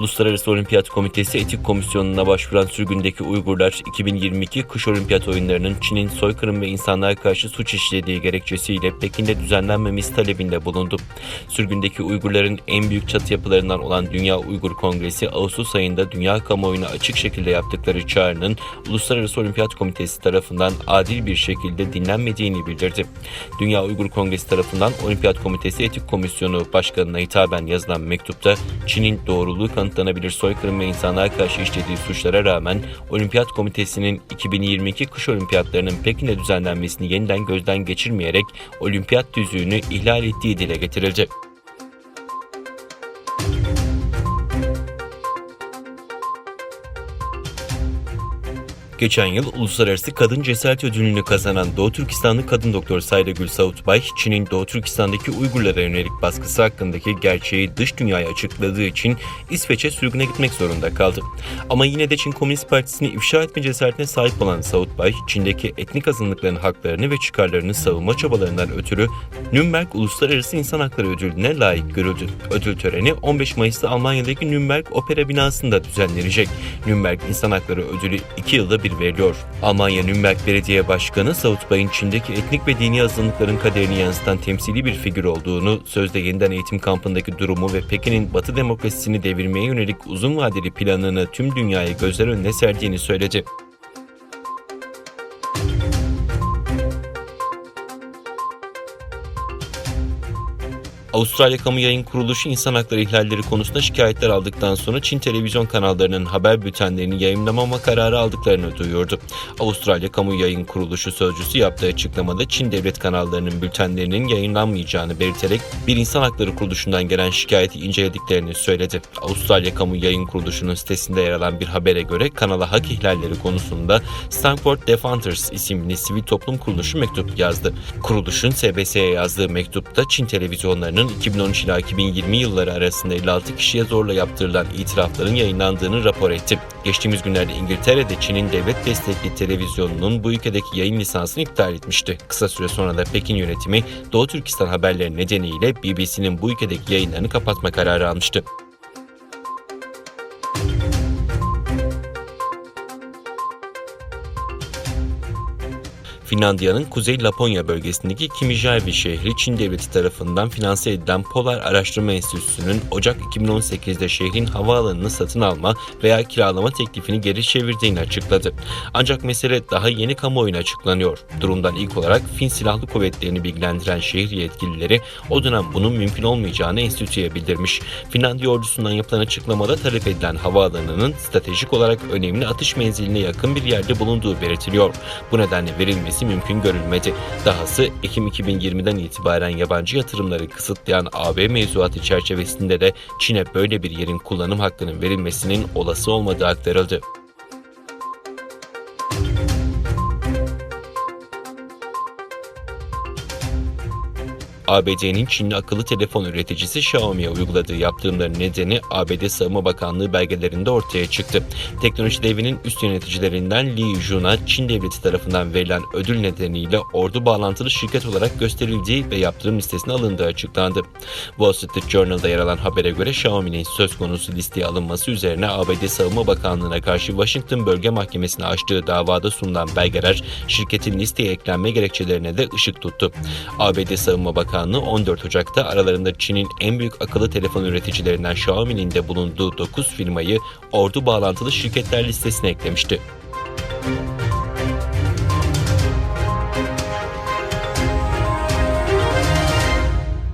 Uluslararası Olimpiyat Komitesi Etik Komisyonu'na başvuran sürgündeki Uygurlar 2022 Kış Olimpiyat Oyunları'nın Çin'in soykırım ve insanlığa karşı suç işlediği gerekçesiyle Pekin'de düzenlenmemesi talebinde bulundu. Sürgündeki Uygurların en büyük çatı yapılarından olan Dünya Uygur Kongresi Ağustos ayında dünya kamuoyuna açık şekilde yaptıkları çağrının Uluslararası Olimpiyat Komitesi tarafından adil bir şekilde dinlenmediğini bildirdi. Dünya Uygur Kongresi tarafından Olimpiyat Komitesi Etik Komisyonu Başkanı'na hitaben yazılan mektupta Çin'in doğruluğu kanıtlanabilir soykırım ve insanlığa karşı işlediği suçlara rağmen Olimpiyat Komitesi'nin 2022 kış olimpiyatlarının Pekin'de düzenlenmesini yeniden gözden geçirmeyerek olimpiyat düzüğünü ihlal ettiği dile getirildi. Geçen yıl Uluslararası Kadın Cesaret Ödülünü kazanan Doğu Türkistanlı kadın doktor Sayra Gül Savutbay, Çin'in Doğu Türkistan'daki Uygurlara yönelik baskısı hakkındaki gerçeği dış dünyaya açıkladığı için İsveç'e sürgüne gitmek zorunda kaldı. Ama yine de Çin Komünist Partisi'ni ifşa etme cesaretine sahip olan Savutbay, Çin'deki etnik azınlıkların haklarını ve çıkarlarını savunma çabalarından ötürü Nürnberg Uluslararası İnsan Hakları Ödülü'ne layık görüldü. Ödül töreni 15 Mayıs'ta Almanya'daki Nürnberg Opera binasında düzenlenecek. Nürnberg İnsan Hakları Ödülü 2 yılda bir veriliyor. Almanya Nürnberg Belediye Başkanı Savutbay'ın Çin'deki etnik ve dini azınlıkların kaderini yansıtan temsili bir figür olduğunu, sözde yeniden eğitim kampındaki durumu ve Pekin'in Batı demokrasisini devirmeye yönelik uzun vadeli planını tüm dünyaya gözler önüne serdiğini söyledi. Avustralya Kamu Yayın Kuruluşu insan hakları ihlalleri konusunda şikayetler aldıktan sonra Çin televizyon kanallarının haber bültenlerini yayınlamama kararı aldıklarını duyurdu. Avustralya Kamu Yayın Kuruluşu sözcüsü yaptığı açıklamada Çin devlet kanallarının bültenlerinin yayınlanmayacağını belirterek bir insan hakları kuruluşundan gelen şikayeti incelediklerini söyledi. Avustralya Kamu Yayın Kuruluşu'nun sitesinde yer alan bir habere göre kanala hak ihlalleri konusunda Stanford Defenders isimli sivil toplum kuruluşu mektup yazdı. Kuruluşun SBS'ye yazdığı mektupta Çin televizyonlarının 2013 ila 2020 yılları arasında 56 kişiye zorla yaptırılan itirafların yayınlandığını rapor etti. Geçtiğimiz günlerde İngiltere'de Çin'in devlet destekli televizyonunun bu ülkedeki yayın lisansını iptal etmişti. Kısa süre sonra da Pekin yönetimi Doğu Türkistan haberleri nedeniyle BBC'nin bu ülkedeki yayınlarını kapatma kararı almıştı. Finlandiya'nın Kuzey Laponya bölgesindeki Kimijärvi şehri Çin devleti tarafından finanse edilen Polar Araştırma Enstitüsü'nün Ocak 2018'de şehrin havaalanını satın alma veya kiralama teklifini geri çevirdiğini açıkladı. Ancak mesele daha yeni kamuoyuna açıklanıyor. Durumdan ilk olarak Fin Silahlı Kuvvetleri'ni bilgilendiren şehir yetkilileri o dönem bunun mümkün olmayacağını enstitüye bildirmiş. Finlandiya ordusundan yapılan açıklamada talep edilen havaalanının stratejik olarak önemli atış menziline yakın bir yerde bulunduğu belirtiliyor. Bu nedenle verilmesi mümkün görülmedi. Dahası Ekim 2020'den itibaren yabancı yatırımları kısıtlayan AB mevzuatı çerçevesinde de Çin'e böyle bir yerin kullanım hakkının verilmesinin olası olmadığı aktarıldı. ABD'nin Çinli akıllı telefon üreticisi Xiaomi'ye uyguladığı yaptırımların nedeni ABD Savunma Bakanlığı belgelerinde ortaya çıktı. Teknoloji devinin üst yöneticilerinden Li Jun'a Çin devleti tarafından verilen ödül nedeniyle ordu bağlantılı şirket olarak gösterildiği ve yaptırım listesine alındığı açıklandı. Wall Street Journal'da yer alan habere göre Xiaomi'nin söz konusu listeye alınması üzerine ABD Savunma Bakanlığı'na karşı Washington Bölge Mahkemesi'ne açtığı davada sunulan belgeler şirketin listeye eklenme gerekçelerine de ışık tuttu. ABD Savunma Bakanlığı 14 Ocak'ta aralarında Çin'in en büyük akıllı telefon üreticilerinden Xiaomi'nin de bulunduğu 9 firmayı ordu bağlantılı şirketler listesine eklemişti.